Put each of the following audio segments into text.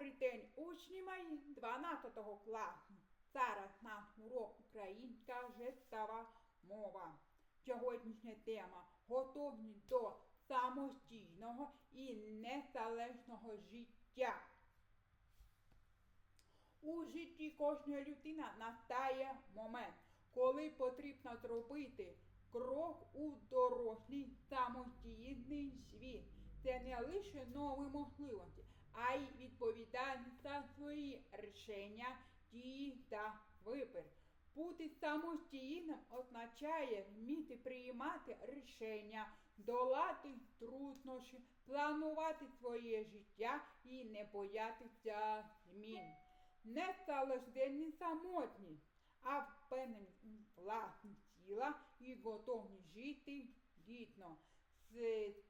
День, учні мої 12 класу. Зараз наш урок українська жестова мова. Сьогоднішня тема готовність до самостійного і незалежного життя. У житті кожної людини настає момент, коли потрібно зробити крок у дорослий самостійний світ. Це не лише нові можливості, а й відповідальність за свої рішення, дії та вибір. Бути самостійним означає вміти приймати рішення, долати труднощі, планувати своє життя і не боятися змін. Не завжди не самотні, а впевненість власні тіла і готовність жити гідно,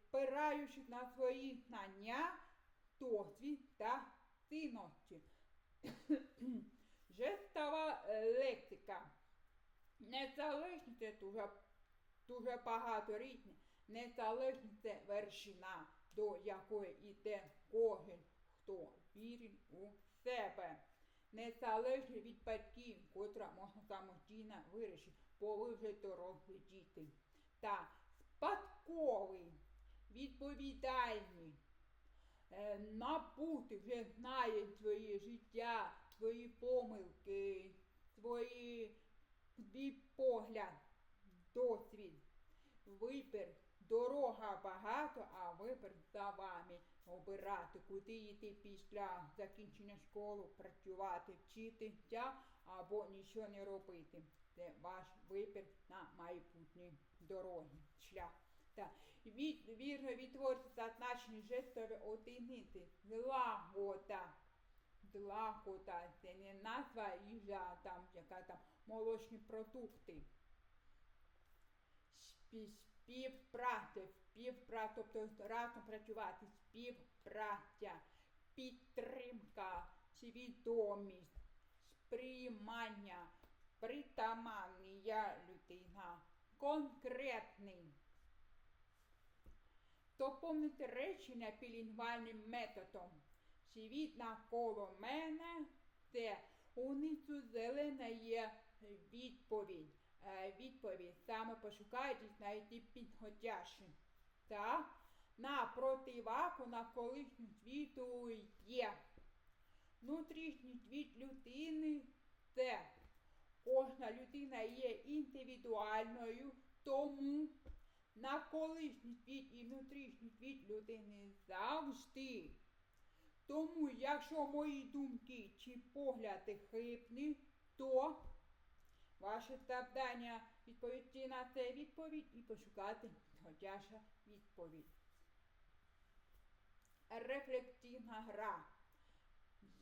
спираючись на свої знання, досвід та цінності. Жестова лексика. Незалежність це дуже, дуже багато різні. Незалежність це вершина, до якої йде кожен, хто вірить у себе. Незалежно від батьків, котра можна самостійно вирішити, бо ви вже діти. Та спадковий, відповідальний, е, набути вже знає своє життя, свої помилки, свої, свій погляд, досвід, вибір. Дорога багато, а вибір за вами обирати, куди йти після закінчення школи, працювати, вчитися або нічого не робити. Це ваш вибір на майбутній дорогі, шлях. Так. Від, вірно відтворити зазначені жестові одиниці. Злагода. Злагода. Це не назва їжа, там, яка там молочні продукти. Спі- Співпраця, співпраця, тобто разом працювати, співпраця, підтримка, свідомість, сприймання, притаманний я людина, конкретний. Доповнити речення білінгвальним методом. Світ навколо мене це унизу зелена є відповідь. Е, Відповідь саме пошукайте, знайти підходящий. Так? На противагу навколишню світу є. Внутрішній світ людини це кожна людина є індивідуальною, тому навколишній світ і внутрішній світ людини завжди. Тому, якщо мої думки чи погляди хибні, то ваше завдання відповісти на це відповідь і пошукати підходяща відповідь. Рефлективна гра.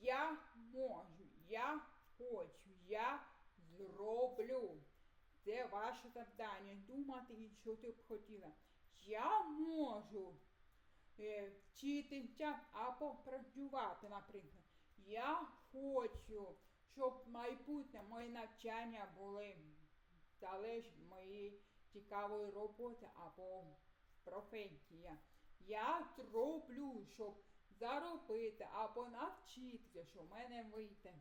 Я можу, я хочу, я зроблю. Це ваше завдання думати, і що ти б хотіла. Я можу е, вчитися або працювати, наприклад. Я хочу, щоб майбутнє моє навчання були залежить від моєї цікавої роботи або професії. Я зроблю, щоб заробити або навчитися, що в мене вийде.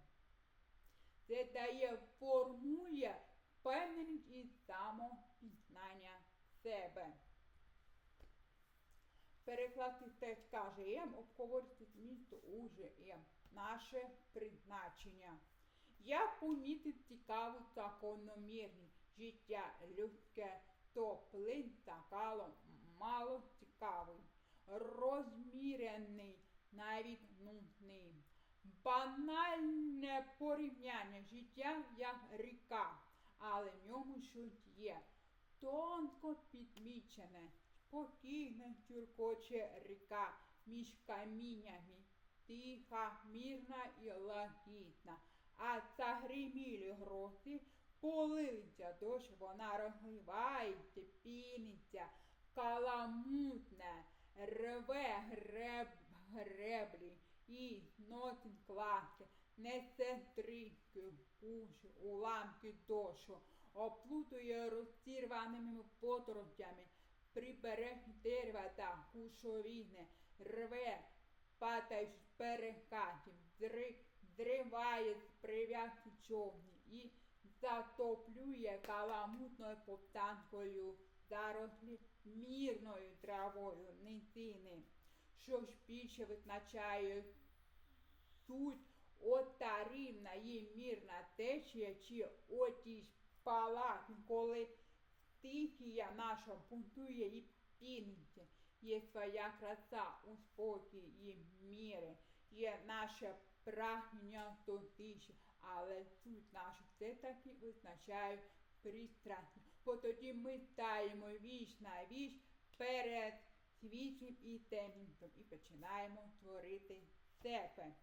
Це дає, формує впевненість і себе. Переклад теж каже, ем, обговорити змісту уже ем, наше призначення. Я помітив цікаву закономірність життя людське, то плин стакало мало цікавий, розмірений, навіть нудний. Банальне порівняння життя як ріка, але в ньому щось є. Тонко підмічене, спокійне тюркоче ріка між каміннями, тиха, мірна і лагідна. А загримілі грози полилися дощ, вона розливається, піниться, каламутне, рве греб, греблі і носить класки, несе стрічки, уші, уламки дошу, оплутує розірваними поторостями, прибережні дерева та кушовіни, рве падаєш з перекатів, зри, зриває з прив'язки човні і затоплює каламутною повтанкою зарослі мірною травою низини, що ж більше визначає суть ота рівна і мірна течія, чи оті ж коли стихія наша бунтує і піниться. Є своя краса у спокій і міри, є наше прагнення до тиші, але суть наша все таки визначає пристрастя. Бо тоді ми стаємо віч на віч перед світлим і темним і починаємо творити себе.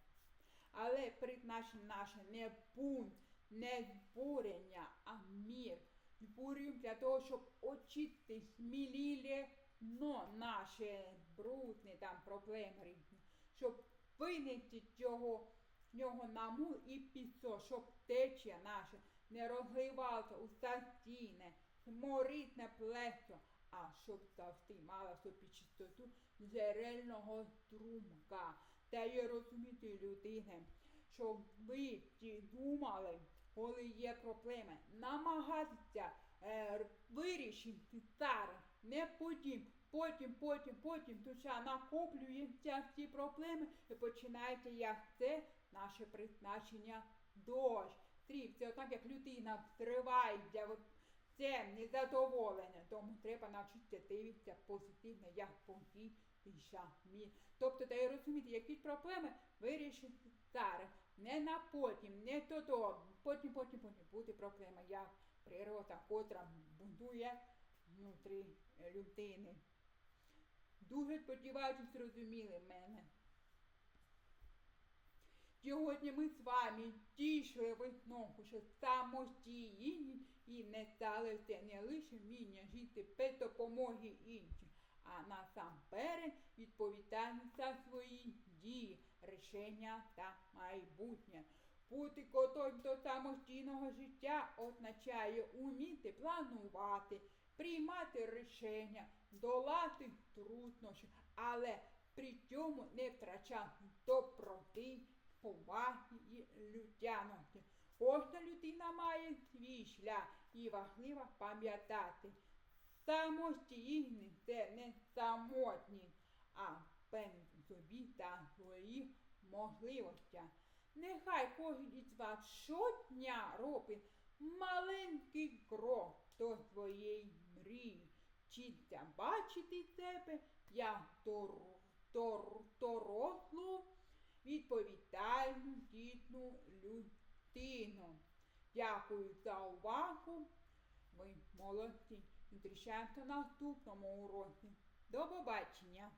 Але призначення наше не бунт, не збурення, а мір. Збурюємо для того, щоб очистити смілілі но наші брудні там проблеми різні, щоб винести цього з нього намул і пісо, щоб течія наша не розливалася у стіни, сморитне плесо, а щоб завжди мала собі чистоту джерельного струмка. Та й розуміти людини, щоб ви ті думали, коли є проблеми, намагатися е, вирішити зараз, не потім, потім, потім, потім душа накоплюється ці проблеми і починаєте, як це наше призначення дощ. Стрів, це отак, як людина втривається, це незадоволення, тому треба навчитися дивитися позитивно, як повітря. Тобто, та й розуміти, які проблеми вирішити зараз. Не на потім, не додому. Потім, потім, потім буде проблема, як природа, котра будує внутрі людини. Дуже сподіваюся, зрозуміли мене. Сьогодні ми з вами дійшли висновку, що самостійні і не сталося не лише вміння жити без допомоги іншим, а насамперед відповідальність за свої дії, рішення та майбутнє. Бути готовим до самостійного життя означає уміти планувати, приймати рішення, долати труднощі, але при цьому не втрачати доброти, поваги і людяності. Кожна людина має свій шлях і важливо пам'ятати. Самостійний це не самотні, а певний собі та своїх можливостях. Нехай кожен із вас щодня робить маленький крок до своєї мрії. Вчиться бачити себе як дор- дор- дорослу, відповідальну, дітну людину. Дякую за увагу. Ви молодці. Зустрічаємося на наступному уроці. До побачення!